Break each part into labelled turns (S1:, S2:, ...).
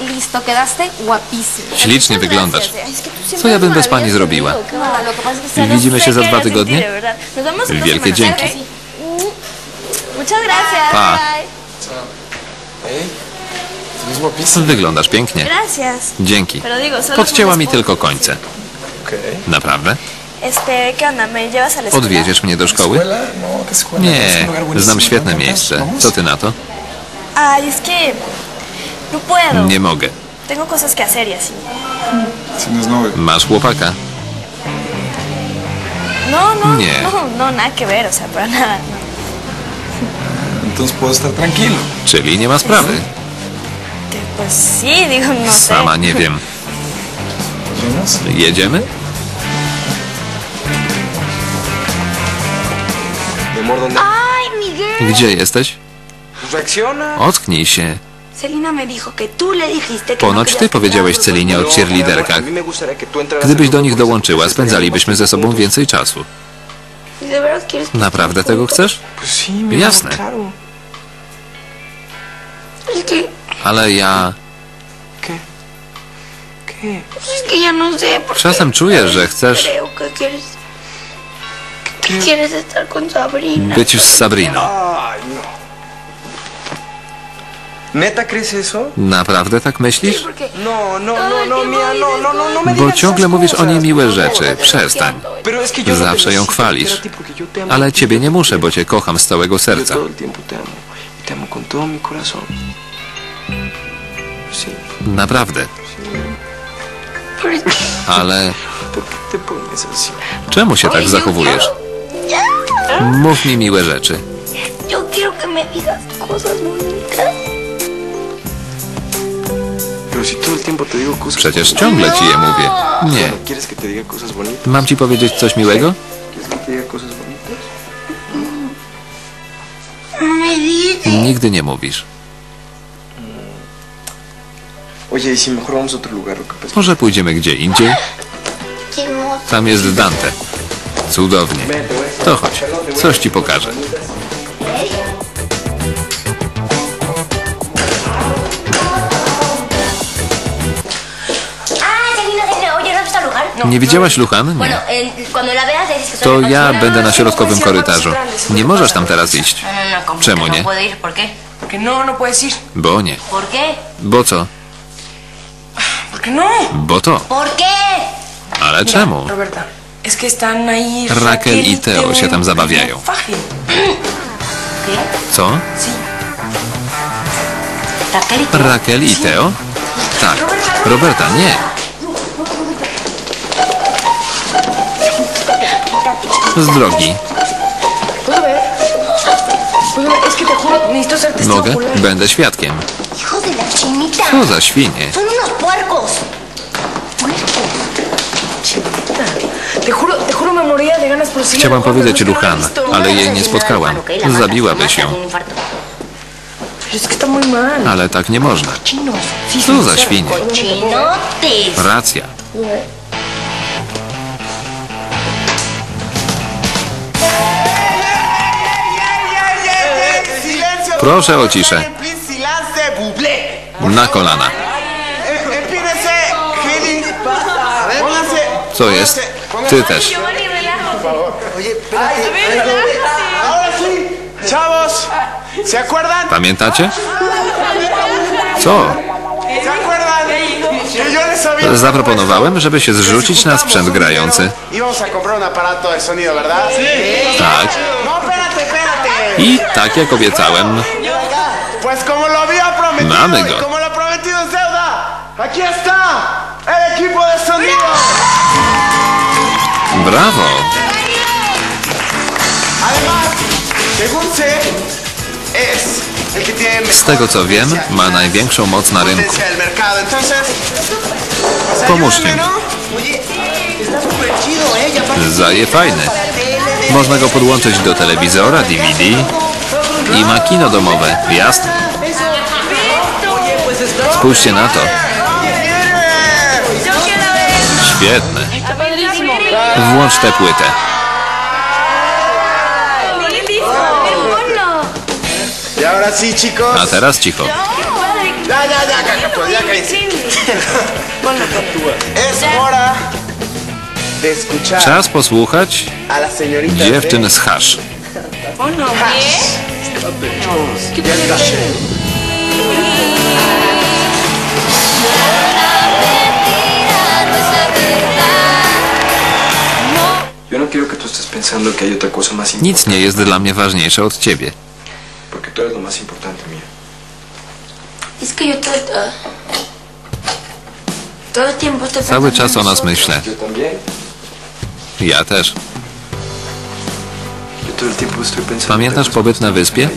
S1: Listo, quedaste guapísimo.
S2: Ślicznie wyglądasz. Co ja bym bez pani zrobiła?
S1: solo
S2: Widzimy się za dwa tygodnie? Wielkie dzięki.
S1: Muchas gracias.
S2: Pa. Wyglądasz pięknie.
S1: Gracias.
S2: Dzięki. Podcięła mi tylko końce. Naprawdę? Odwiedziesz mnie do szkoły?
S3: No,
S2: Nie, znam świetne
S3: ¿Vamos?
S2: miejsce. Co ty na to? Nie mogę.
S1: Tengo cosas que hacer y así.
S3: Tienes novio.
S2: Masz chłopaka.
S1: No, no,
S2: Nie.
S1: no, no, nada que ver, o sea, para nada. no.
S3: Entonces puedo estar tranquilo.
S2: Czyli nie ma sprawy.
S1: Que, Pues sí, digo, no sé.
S2: Sama nie wiem. Jedziemy?
S1: Miguel.
S2: Gdzie jesteś? Ocknij się.
S1: Que
S2: Ponoć ty powiedziałeś Celinie o
S4: No,
S2: cheerleaderkach. Gdybyś do nich dołączyła, spędzalibyśmy ze sobą więcej czasu.
S1: ¿De verdad quieres que
S2: Naprawdę tego chcesz? Jasne. Ale ja
S1: no
S2: czasem czuję, że chcesz być z Sabriną.
S4: ¿Neta crees eso?
S2: Naprawdę tak myślisz?
S4: No, no, no, no, no, no, no, no me
S2: Bo ciągle mówisz o niej miłe rzeczy. Przestań. Zawsze ją chwalisz. Ale ciebie nie muszę, bo cię kocham z całego serca.
S4: Y.
S2: Naprawdę. Ale czemu się tak zachowujesz? Mów mi miłe rzeczy.
S1: Yo quiero que me digas cosas bonitas.
S2: Przecież ciągle ci je mówię. Nie.
S4: Bueno, ¿Quieres que te diga cosas bonitas?
S2: Mam ci powiedzieć coś miłego? Nigdy nie mówisz.
S4: Oye, ¿y
S2: Może pójdziemy gdzie indziej? Tam jest Dante. Cudownie. To chodź, coś ci pokażę. Nie widziałaś Luchan? Nie. To ja będę na środkowym korytarzu. Nie możesz tam teraz iść.
S5: No, no, no, ¿cómo
S2: Czemu nie?
S5: No
S6: no, no.
S2: Bo nie. Bo co?
S6: ¿Por qué no?
S2: Bo to. Ale czemu? Raquel y Teo się tam zabawiają. Co?
S5: Y.
S2: Raquel i Teo? Tak. Roberta, nie.
S6: Ser testigo
S2: Mogę? Będę świadkiem. Co za świnie. Chciałam powiedzieć
S6: visto.
S2: ale jej nie spotkałam. Zabiłabyś ją. Ale tak nie można. Co za świnie. Racja. Proszę o ciszę. Na kolana. Co jest? Ty też. Pamiętacie? Co? Zaproponowałem, żeby się zrzucić na sprzęt grający. Tak. I tak jak obiecałem,
S7: prometido
S2: Mamy go.
S7: y
S2: brawo. Z tego co wiem, ma największą moc na rynku. Pomóżcie mi.
S7: ¿no? ¿eh? Y
S2: Zaje fajny. Można go podłączyć do telewizora, DVD i ma kino domowe. Jasne. Spójrzcie na to. Świetne. Włącz tę płytę.
S7: Y.
S2: A teraz cicho. Czas posłuchać dziewczyn z hasz.
S6: Ponlo, ¿qué? ¿Qué te
S4: Yo no quiero que tú estés pensando que hay otra cosa más
S2: Nic nie jest dla mnie ważniejsze od ciebie.
S4: Porque tú eres lo más importante mío.
S1: Es que yo todo, todo el tiempo estoy
S2: Cały czas o nas myślę. Ja też. Pamiętasz
S4: ¿te
S2: pobyt na wyspie?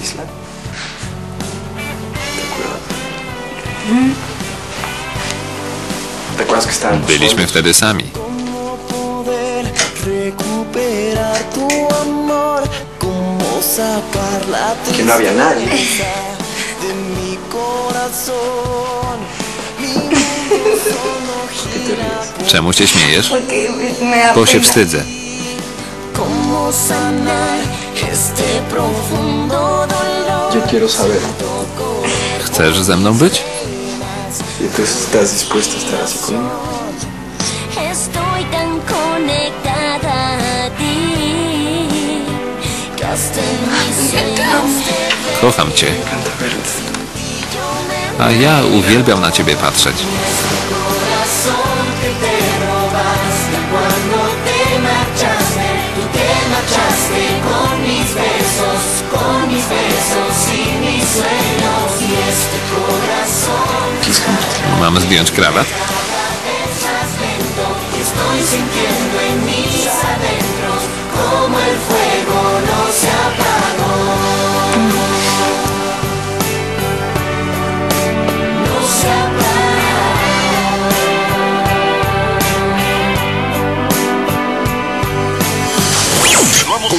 S2: Byliśmy wtedy sami.
S4: Que no había nadie.
S2: Czemu się śmiejesz? Bo się wstydzę. Chcesz ze mną być? Kocham cię. A ja uwielbiam na ciebie patrzeć.
S5: Con mis besos, con mis besos y mis sueños. Y este corazón
S2: zdjąć krawat?
S5: estoy sintiendo en mis adentros, como el fuego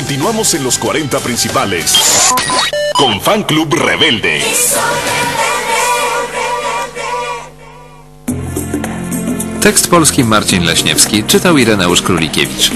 S8: Continuamos en los 40 principales. Con Fan Club Rebelde.
S2: Tekst polski Marcin Leśniewski czytał Ireneusz Królikiewicz.